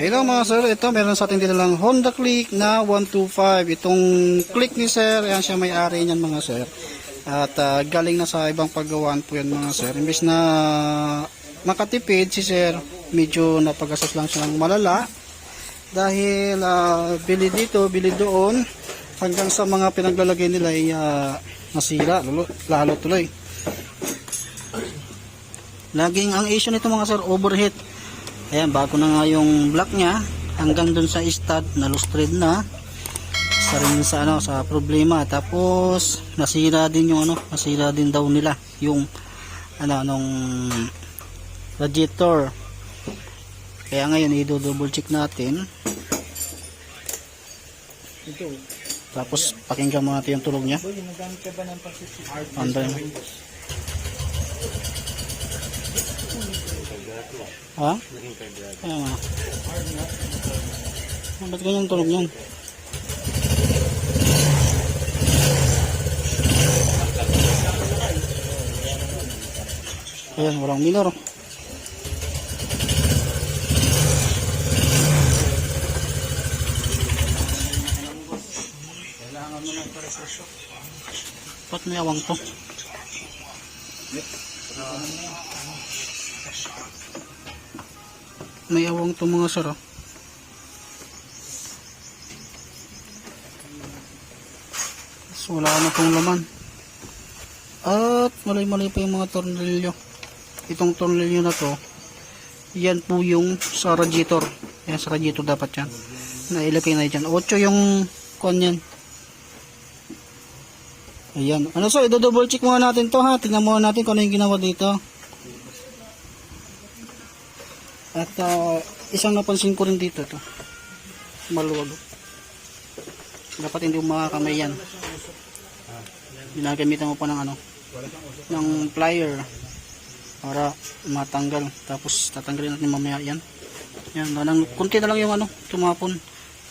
Hello mga sir, ito meron sa ating lang Honda Click na 125. Itong click ni sir, yan siya may-ari niyan mga sir. At ah, galing na sa ibang paggawaan po yan mga sir. Imbis na makatipid si sir, medyo napagastos lang siya ng malala. Dahil ah, bili dito, bili doon, hanggang sa mga pinaglalagay nila ay ah, nasira, lalo, lalo tuloy. Laging ang issue nito mga sir, overheat. Ayan, bago na nga yung block niya, hanggang dun sa stud, na lustrade na. Isa rin sa ano, sa problema. Tapos, nasira din yung ano, nasira din daw nila yung ano, nung radiator. Kaya ngayon, i-double check natin. Ito. Tapos, pakinggan mo natin yung tulog niya. Boy. Ha? Kaya nga. Ah, ba't ganyan tulog niyan? Ayan, walang minor. Ba't may awang to? May awang to mga sir. oh. So, wala na pong laman. At malay-malay pa yung mga tornilyo. Itong tornilyo na to, yan po yung sa radiator. Yan sa radiator dapat yan. Nailagay na dyan. 8 yung kon yan. Ayan. Ano so, i-double check muna natin to ha. Tingnan muna natin kung ano yung ginawa dito. At ah, isang napansin ko rin dito to. Maluwag. Dapat hindi mo makakamay yan. Ginagamitan mo pa ng ano, ng plier para matanggal. Tapos tatanggalin natin mamaya yan. Yan, nang kunti na lang yung ano, tumapon.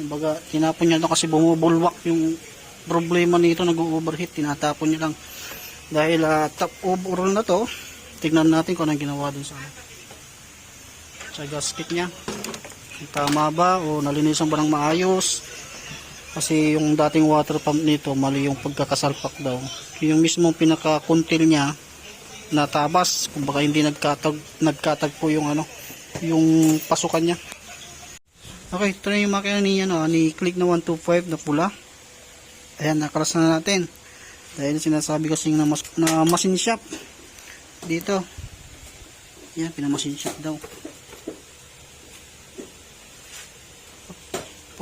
Kumbaga, tinapon niya na kasi bumubulwak yung problema nito nag-overheat, tinatapon niya lang. Dahil uh, top overall na to, tignan natin kung anong ginawa dun sa sa gasket niya. Tama ba o nalinisan ba ng maayos? Kasi yung dating water pump nito, mali yung pagkakasalpak daw. Yung mismong pinaka-kuntil niya, natabas. Kumbaga hindi nagkatag, nagkatagpo yung ano, yung pasukan niya. Okay, ito na yung makina ni, ano, ni Click na 125 na pula. Ayan, nakaras na natin. Dahil sinasabi kasi na, mas, na machine shop. Dito. Yan, pinamachine shop daw.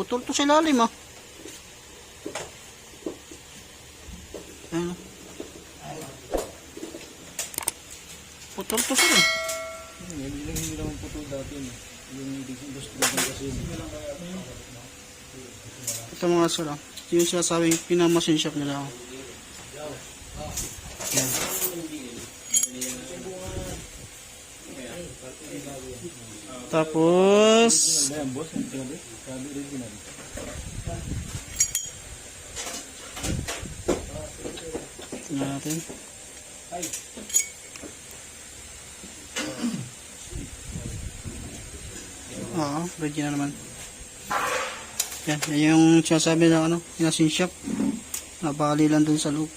Putol to sa ilalim ah. Ayan. oh. Putol to sila. Hindi lang hindi naman ito dati. Yung industry lang kasi. Ito mga sila. Ito yung sinasabing pinamachine shop nila. oh. Yan. Tapos, Ayan, boss. Sinabi? Sabi original. natin. Oo, ready na naman. Yan, yan yung sinasabi na ano, pinasin shop. Nabali lang dun sa loob.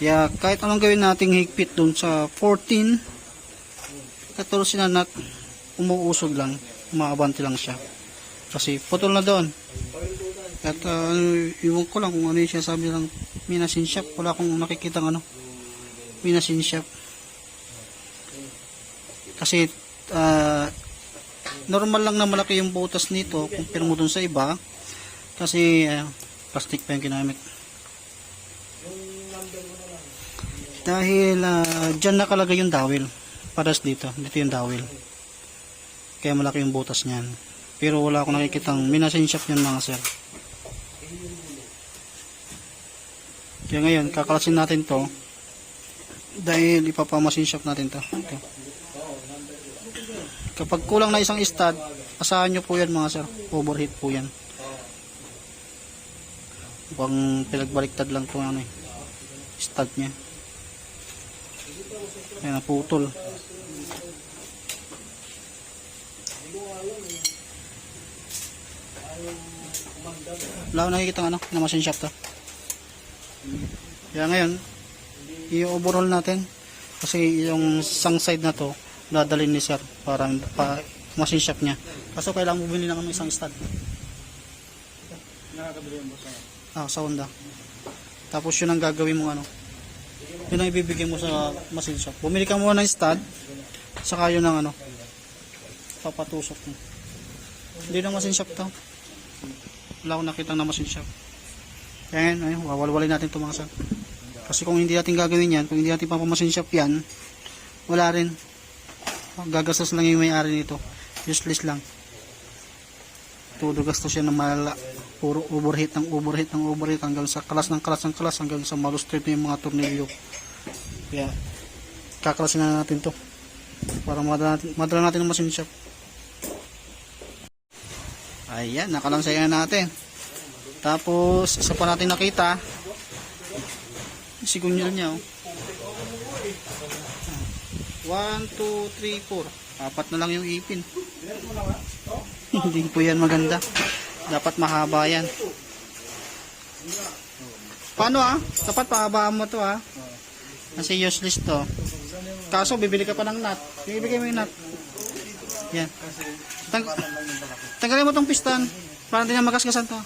Kaya kahit anong gawin nating higpit dun sa 14, 14 na nut, umuusog lang, umaabante lang siya. Kasi putol na doon. At uh, iwan ko lang kung ano yung sinasabi ng minasin shop. Wala akong nakikita ano, minasin shop. Kasi ah, normal lang na malaki yung butas nito compare mo dun sa iba. Kasi ah, plastic pa yung ginamit. Dahil uh, dyan nakalagay yung dowel. Paras dito. Dito yung dowel. Kaya malaki yung butas niyan. Pero wala akong nakikitang minasin shop mga sir. Kaya ngayon, kakalasin natin to dahil ipapamasin shop natin to. Ito. Kapag kulang na isang stud, asahan nyo po yan mga sir. Overheat po yan. Pang pinagbaliktad lang to ano eh. Stud niya. Ayan, naputol. Wala akong nakikita ano, na machine shop to. Kaya ngayon, i-overhaul natin. Kasi yung isang side na to, dadalhin ni sir para pa machine shop niya. Kaso kailangan bumili ng ano, isang stud. Nakakabili yung. Ah, sa Honda. Tapos yun ang gagawin mo ano. Yun ang ibibigay mo sa machine shop. Bumili ka muna ng stud, saka yun ang ano, papatusok mo. Hindi na machine shop to. Wala akong nakita na machine shop. Yan, ayun, wawalwalin natin ito mga sir. Kasi kung hindi natin gagawin yan, kung hindi natin papamachine shop yan, wala rin. Gagastos lang yung may-ari nito. Useless lang. Todo gastos yan ng malala. Puro overheat ng overheat ng overheat hanggang sa kalas ng kalas ng kalas hanggang sa malustrate na yung mga tornilyo. Kaya, kakalasin na natin to. Para madala natin, madala natin ng machine shop. Ayan, nakalansay na natin. Tapos, isa pa natin nakita, sigunyal niya, oh. 1, 2, 3, 4. Apat na lang yung ipin. Hindi po yan maganda. Dapat mahaba yan. Paano ah? Dapat pahabaan mo to ah. Kasi useless to. Kaso bibili ka pa ng nut. Ibigay mo yung nut. Yan. Tang tanggalin mo tong piston. Para hindi na magasgasan to.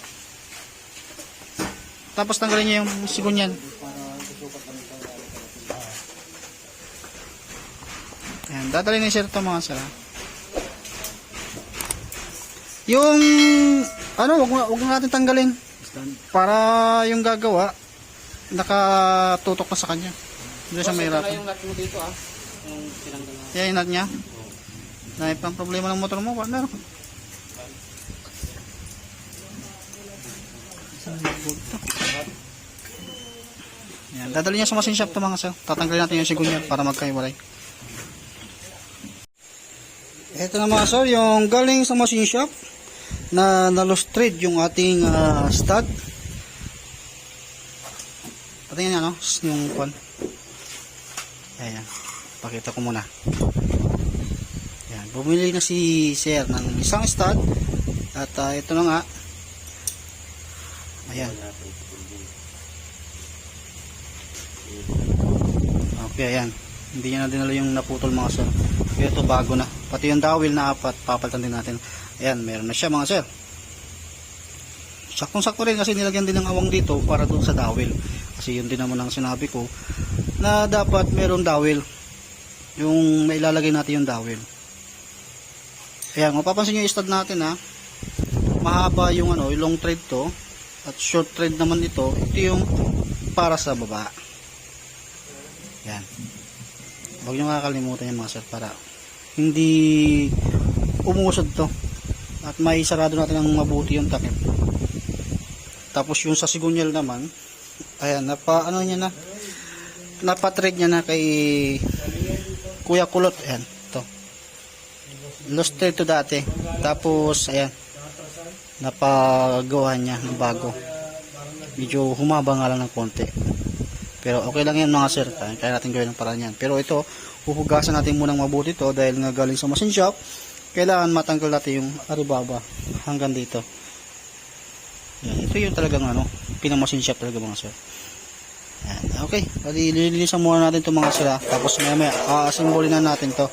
Tapos tanggalin niya yung sigunyan. Ayan, dadalhin ni sir to mga ah. Yung ano, wag wag natin tanggalin para yung gagawa nakatutok pa sa kanya. Hindi siya mahirapan. yung nut mo dito ah. Yung tinanggal na. Yan yung nut niya. Dahil pang problema ng motor mo, partner. Saan yung bolt to? Yan, dadali niya sa machine shop to mga sir. Tatanggalin natin yung sigunya para magkaiwalay. Ito na mga sir, yung galing sa machine shop na nalustrade yung ating ah, stud. Patingin niya, no? Yung pan. Ayan. Pakita ko muna. Yan, bumili na si Sir ng isang stud at ah, ito na nga. Ayan. Okay, ayan. Hindi niya na dinala yung naputol mga sir. Pero ito bago na. Pati yung dawil na apat, papalitan din natin. Ayan, meron na siya mga sir. Saktong sakto rin kasi nilagyan din ng awang dito para doon sa dawil. Kasi yun din naman ang sinabi ko na dapat meron dawil yung mailalagay natin yung dowel. Ayan, mapapansin nyo yung stud natin ha. Mahaba yung ano, yung long thread to. At short thread naman ito. Ito yung para sa baba. Yan. Huwag nyo kakalimutan yan mga sir para hindi umusod to. At may sarado natin ng mabuti yung takip. Tapos yung sa sigunyal naman, ayan, napa, ano niya na, napatread niya na kay Kuya Kulot, ayan, to. Lost thread to dati. Tapos, ayan, napagawa niya ng bago. Medyo humaba nga lang ng konti. Pero okay lang yan mga sir, kaya, natin gawin ng paraan yan. Pero ito, huhugasan natin munang mabuti to dahil nga galing sa machine shop, kailangan matanggal natin yung aribaba hanggang dito. Yan, ito yung talagang ano, pinamachine shop talaga mga sir. Yan, okay, pwede lilinisan muna natin itong mga sila. Tapos maya maya, aasimbolin na natin to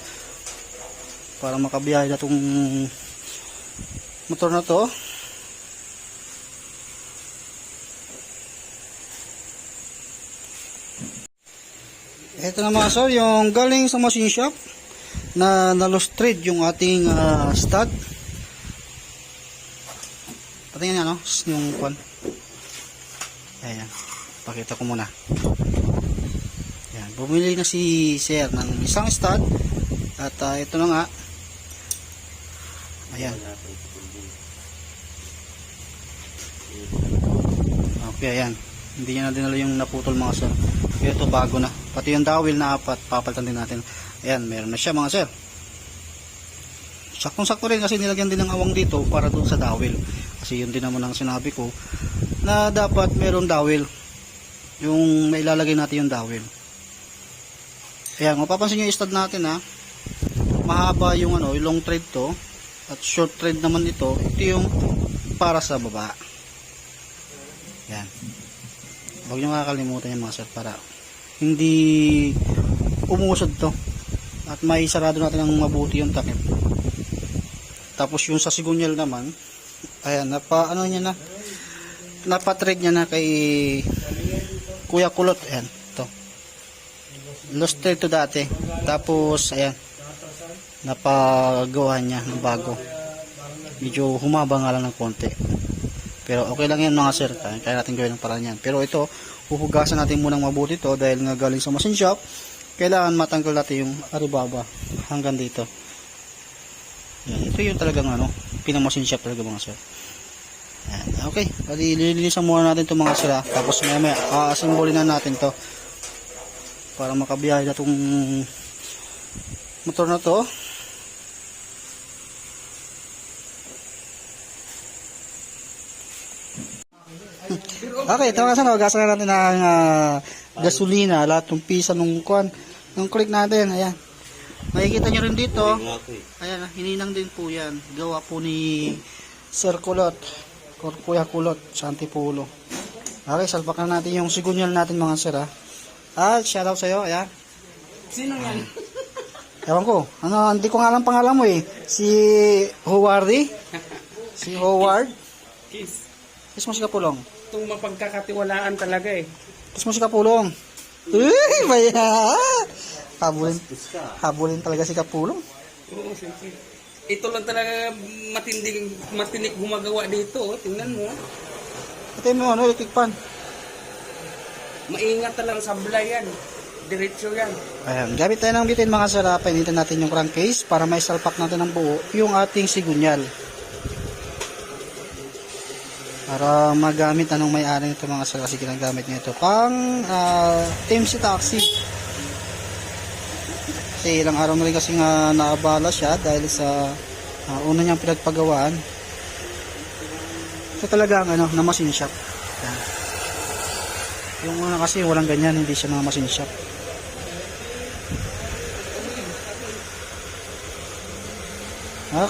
para makabiyahe na itong motor na to. Ito na mga sir, yung galing sa machine shop na nalustrade yung ating ah, stud. Patingin niya, no? Yung kwan. Ayan. Pakita ko muna. Ayan. Bumili na si Sir ng isang stud. At ah, ito na nga. Ayan. Okay, ayan. Hindi niya na dinala yung naputol mga sir. Ito bago na. Pati yung dawil na apat, papalitan din natin. Ayan, meron na siya mga sir. Saktong sakto rin kasi nilagyan din ng awang dito para doon sa dawil. Kasi yun din naman ang sinabi ko na dapat meron dawil. Yung mailalagay natin yung dawil. Ayan, mapapansin nyo yung stud natin ha. Mahaba yung ano, yung long thread to. At short thread naman ito. Ito yung para sa baba. Yan. Huwag nyo kakalimutan yung mga sir para hindi umusod to. At may sarado natin ng mabuti yung takip. Tapos yung sa sigunyal naman, ayan, napa, ano niya na, napatrade niya na kay Kuya Kulot. Ayan, to. Lost to dati. Tapos, ayan, napagawa niya ng bago. Medyo humaba nga lang ng konti. Pero okay lang yan mga sir. Kaya natin gawin ng paraan yan. Pero ito, huhugasan natin munang mabuti to dahil nga galing sa machine shop. Kailangan matanggal natin yung aribaba hanggang dito. Yan, ito yung talagang ano, pinamasin shop talaga mga sir. Yan, okay, bali lilinisan muna natin itong mga sir ha. Tapos maya maya, aasimbolin na natin to para makabiyahe na itong motor na to. Okay, ito kasi nagasan na natin ng ah, gasolina, lahat ng pisa nung kuan, nung click natin, ayan. Makikita nyo rin dito, ayan, ah, hininang din po yan. Gawa po ni Sir Kulot, or Kuya Kulot, sa Antipulo. Okay, salpak na natin yung sigunyal natin mga sir ha. Ah, shoutout sa'yo, ayan. Sino yan? Ewan ko, ano, hindi ko nga alam pangalan mo eh. Si Howardy? Si Howard? Kiss. Kiss mo si Kapulong. Itong mapagkakatiwalaan talaga eh. Mo si Kapulong. Uy, maya! Habulin, habulin talaga si Kapulong. Oo, siyempre. Ito lang talaga matinding, matinik gumagawa dito. oh. Tingnan mo. Ito yung ano, electric pan. Maingat talagang sablay yan. Diretso yan. Ayan, gamit tayo ng bitin mga sara, painitin natin yung crankcase para may salpak natin ng buo yung ating sigunyal. Para magamit anong may-ari nito mga sara kasi ginagamit niya ito pang uh, TMC taxi. Kasi ilang araw na rin kasi nga naabala siya dahil sa ah, una niyang pinagpagawaan. Ito talaga ang ano, na machine shop. Yung una kasi walang ganyan, hindi siya mga machine shop.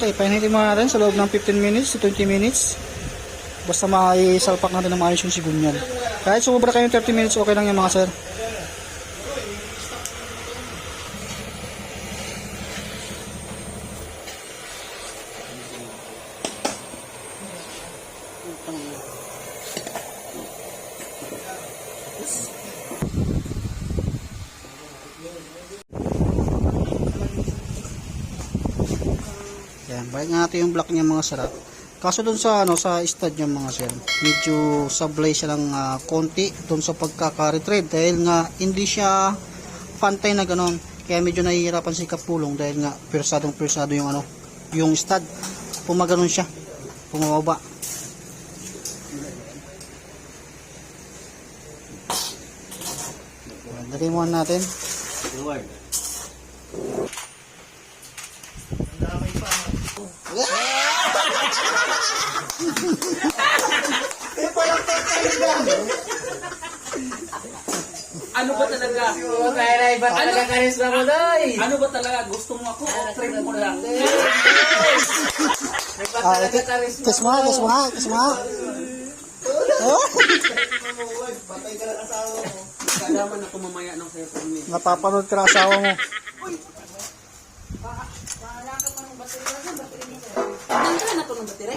Okay, painitin mo natin sa loob ng 15 minutes to 20 minutes. Basta maisalpak natin ng maayos yung sigunyal. Kahit sumubra kayo ng 30 minutes, okay lang yan mga sir. Yan, balik nga natin yung block niya mga sarap. Kaso dun sa ano sa stud niya mga sir, medyo sablay siya ng ah, konti dun sa pagkaka-retrieve dahil nga hindi siya pantay na ganon. Kaya medyo nahihirapan si Kapulong dahil nga pirsadong pirsado yung ano, yung stud. Pumaganon siya. Pumababa. Dali mo natin. Ano ba talaga? Kaya iba talaga karisma mo, Doy. Ano ba talaga? Gusto mo ako o trim mo lang? Iba Ah, talaga karisma Kiss mo nga, kiss mo nga, kiss mo Kalaman ako mamaya ng cellphone ni. napapanood ka ng asawa mo. Nandun na ito ng battery?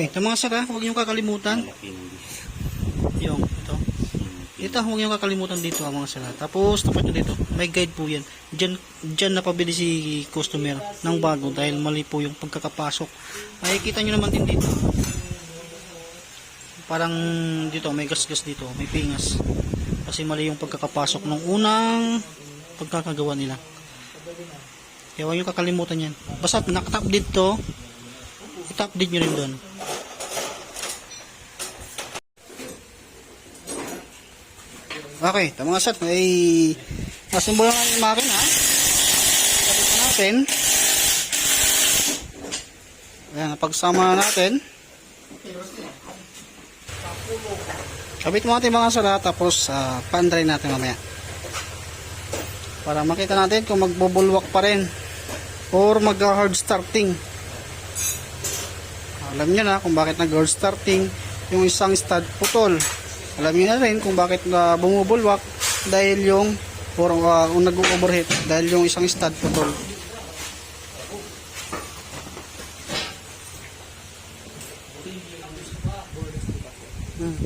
Okay, ito mga sir ha, huwag niyong kakalimutan. Yung, ito. Ito, huwag niyong kakalimutan dito ha, mga sir ha. Tapos, tapat nyo dito, may guide po yan. Diyan, diyan napabili si customer ng bago dahil mali po yung pagkakapasok. Makikita nyo naman din dito. Parang dito, may gas-gas dito, may pingas. Kasi mali yung pagkakapasok ng unang pagkakagawa nila. Kaya huwag nyo kakalimutan yan. Basta nakatap dito, din nyo rin doon. Okay, ito mga sir, may nasimbolan natin yung makina. Na natin. Ayan, napagsama na natin. Kabit mo natin mga sir ha, tapos uh, pandry natin mamaya. Para makita natin kung magbubulwak pa rin or mag-hard starting. Alam niyo na kung bakit nag-hard starting yung isang stud putol. Alam niyo na rin kung bakit na bumubulwak dahil yung or uh, nag-overheat dahil yung isang stud putol. Hmm.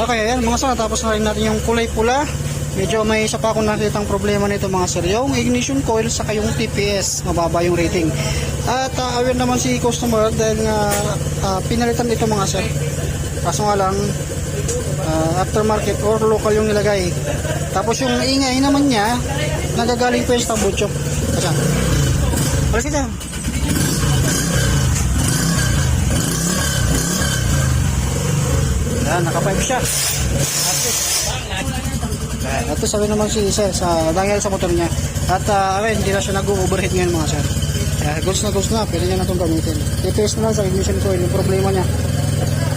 Okay, ayan mga sir, tapos na rin natin yung kulay pula. Medyo may isa pa akong nakitang problema nito mga sir. Yung ignition coil saka yung TPS, mababa yung rating. At uh, aware naman si customer dahil nga uh, pinalitan ito mga sir. Kaso nga lang, uh, aftermarket or local yung nilagay. Tapos yung ingay naman niya, nagagaling po yung sa butchok. Kasi, sila. Yan, naka-pipe siya. Ayan, ito sabi naman si sir sa dahil sa motor niya. At uh, ayun, hindi na siya nag-overheat ngayon mga sir. Kaya goods na goods na, pwede niya na itong gamitin. TPS na lang sa ignition coil, yung problema niya.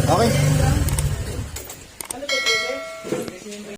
Okay.